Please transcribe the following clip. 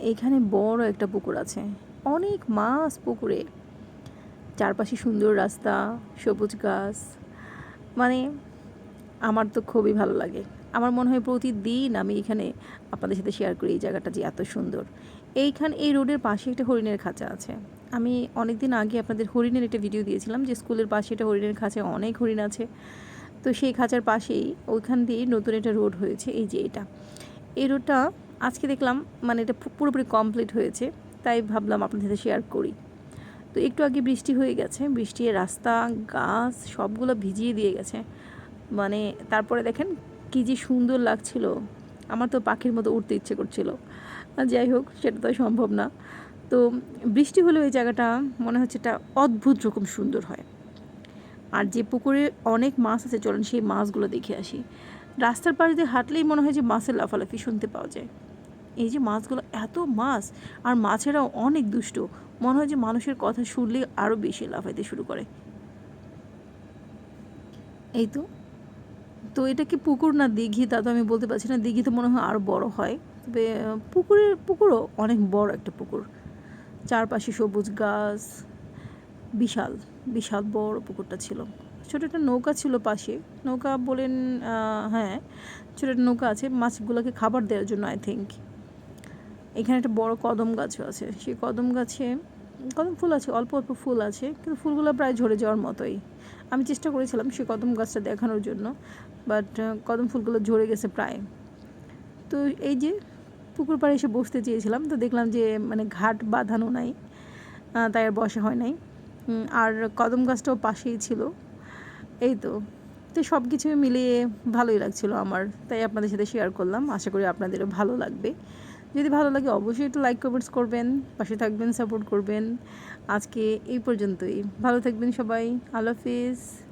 এখানে বড় একটা পুকুর আছে। অনেক মাছ পুকুরে। চারপাশে সুন্দর রাস্তা, সবুজ গাছ। মানে আমার তো খুবই ভালো লাগে। আমার মনে হয় প্রতিদিন আমি এখানে আপনাদের সাথে শেয়ার করি এই জায়গাটা যে এত সুন্দর। এইখানে এই রোডের পাশে একটা হরিণের খাঁচা আছে। আমি অনেক দিন আগে আপনাদের হরিণের একটা ভিডিও দিয়েছিলাম যে স্কুলের পাশে একটা হরিণের খাঁচায় অনেক হরিণ আছে। তো সেই খাঁচার পাশেই ওইখান দিয়ে নতুন একটা রোড হয়েছে। এই যে এটা। এই রোডটা আজকে দেখলাম মানে এটা পুরোপুরি কমপ্লিট হয়েছে, তাই ভাবলাম আপনাদের সাথে শেয়ার করি। তো একটু আগে বৃষ্টি হয়ে গেছে বৃষ্টি রাস্তা, গাছ সবগুলো ভিজিয়ে দিয়ে গেছে। মানে তারপরে দেখেন কী যে সুন্দর লাগছিল, আমার তো পাখির মতো উঠতে ইচ্ছে করছিল। যাই হোক, সেটা তো সম্ভব না। তো বৃষ্টি হলে ওই জায়গাটা মনে হচ্ছে এটা অদ্ভুত রকম সুন্দর হয়। আর যে পুকুরে অনেক মাছ আছে, চলেন সেই মাছগুলো দেখে আসি। রাস্তার পাশ দিয়ে হাঁটলেই মনে হয় যে মাছের লাফালাফি শুনতে পাওয়া যায়। এই যে মাছগুলো এত মাছ, আর মাছেরাও অনেক দুষ্ট। মনে হয় যে মানুষের কথা শুনলে আরও বেশি লাফাইতে শুরু করে। এই তো। তো এটা কি পুকুর না দিঘি? তা তো আমি বলতে পারছি না। দিঘিতে মনে হয় আরও বড় হয়। তবে পুকুরের, পুকুরও অনেক বড় একটা পুকুর। চারপাশে সবুজ গাছ, বিশাল বিশাল বড় পুকুরটা ছিল। ছোটো একটা নৌকা ছিল পাশে। নৌকা বলেন হ্যাঁ ছোটো একটা নৌকা আছে। মাছগুলোকে খাবার দেওয়ার জন্য আই থিঙ্ক এখানে একটা বড় কদম গাছও আছে। সেই কদম গাছে, কদম ফুল আছে, অল্প অল্প ফুল আছে, কিন্তু ফুলগুলো প্রায় ঝরে যাওয়ার মতোই। আমি চেষ্টা করেছিলাম সেই কদম গাছটা দেখানোর জন্য বাট কদম ফুলগুলো ঝরে গেছে প্রায়। তো এই যে পুকুর পাড়ে এসে বসতে চেয়েছিলাম, তো দেখলাম যে মানে ঘাট বাঁধানো নাই তাই আর বসা হয় নাই। আর কদম গাছটাও পাশেই ছিল। এই তো। তো সব কিছু মিলিয়ে ভালোই লাগছিল আমার, তাই আপনাদের সাথে শেয়ার করলাম। আশা করি আপনাদেরও ভালো লাগবে। যদি ভালো লাগে অবশ্যই একটু লাইক কমেন্টস করবেন, পাশে থাকবেন সাপোর্ট করবেন। আজকে এই পর্যন্তই। ভালো থাকবেন সবাই। আল্লাহ হাফিজ।